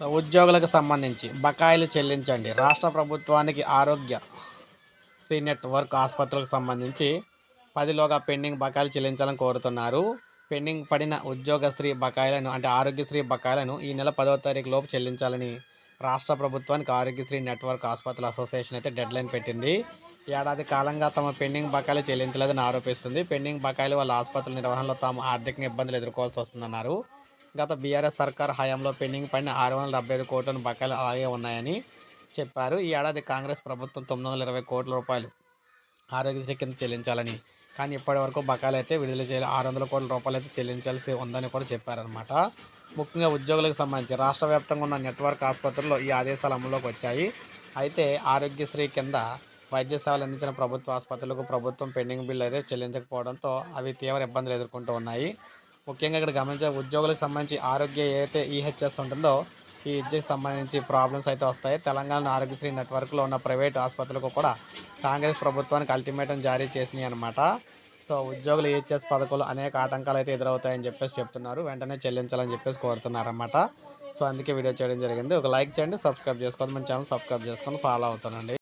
ఉద్యోగులకు సంబంధించి బకాయిలు చెల్లించండి. రాష్ట్ర ప్రభుత్వానికి ఆరోగ్య శ్రీ నెట్వర్క్ ఆసుపత్రులకు సంబంధించి పదిలోగా పెండింగ్ బకాయిలు చెల్లించాలని కోరుతున్నారు. పెండింగ్ పడిన ఉద్యోగశ్రీ బకాయిలను అంటే ఆరోగ్యశ్రీ బకాయిలను ఈ నెల పదవ తారీఖు లోపు చెల్లించాలని రాష్ట్ర ప్రభుత్వానికి ఆరోగ్యశ్రీ నెట్వర్క్ ఆసుపత్రుల అసోసియేషన్ అయితే డెడ్లైన్ పెట్టింది. ఏడాది కాలంగా తమ పెండింగ్ బకాయిలు చెల్లించలేదని ఆరోపిస్తుంది. పెండింగ్ బకాయిలు వాళ్ళ ఆసుపత్రుల నిర్వహణలో తాము ఆర్థికంగా ఇబ్బందులు ఎదుర్కోవాల్సి వస్తుందన్నారు. గత బీఆర్ఎస్ సర్కార్ హయాంలో పెండింగ్ పడిన ఆరు వందల డెబ్బై ఐదు కోట్లను బకాయిలు అలాగే ఉన్నాయని చెప్పారు. ఈ ఏడాది కాంగ్రెస్ ప్రభుత్వం తొమ్మిది వందల ఇరవై కోట్ల రూపాయలు ఆరోగ్యశ్రీ కింద చెల్లించాలని. కానీ ఇప్పటి వరకు బకాయిలు అయితే విడుదల చేయాలి. ఆరు వందల కోట్ల రూపాయలు అయితే చెల్లించాల్సి ఉందని కూడా చెప్పారనమాట ముఖ్యంగా ఉద్యోగులకు సంబంధించి రాష్ట్ర వ్యాప్తంగా ఉన్న నెట్వర్క్ ఆసుపత్రుల్లో ఈ ఆదేశాలు అమల్లోకి వచ్చాయి. అయితే ఆరోగ్యశ్రీ కింద వైద్య సేవలు అందించిన ప్రభుత్వ ఆసుపత్రులకు ప్రభుత్వం పెండింగ్ బిల్లు అయితే చెల్లించకపోవడంతో అవి తీవ్ర ఇబ్బందులు ఎదుర్కొంటూ ఉన్నాయి. ముఖ్యంగా ఇక్కడ గమనించే ఉద్యోగులకు సంబంధించి ఆరోగ్య ఏదైతే ఈహెచ్ఎస్ ఉంటుందో ఈ విద్యకు సంబంధించి ప్రాబ్లమ్స్ అయితే వస్తాయి. తెలంగాణ ఆరోగ్యశ్రీ నెట్వర్క్లో ఉన్న ప్రైవేట్ ఆసుపత్రులకు కూడా కాంగ్రెస్ ప్రభుత్వానికి అల్టిమేటం జారీ చేసినాయి అనమాట సో ఉద్యోగులు ఈహెచ్ఎస్ పథకాలు అనేక ఆటంకాలు అయితే ఎదురవుతాయని చెప్పేసి చెప్తున్నారు. వెంటనే చెల్లించాలని చెప్పేసి కోరుతున్నారన్నమాట. సో అందుకే వీడియో చేయడం జరిగింది. ఒక లైక్ చేయండి సబ్స్క్రైబ్ చేసుకోండి. మన ఛానల్ సబ్స్క్రైబ్ చేసుకొని ఫాలో అవుతానండి.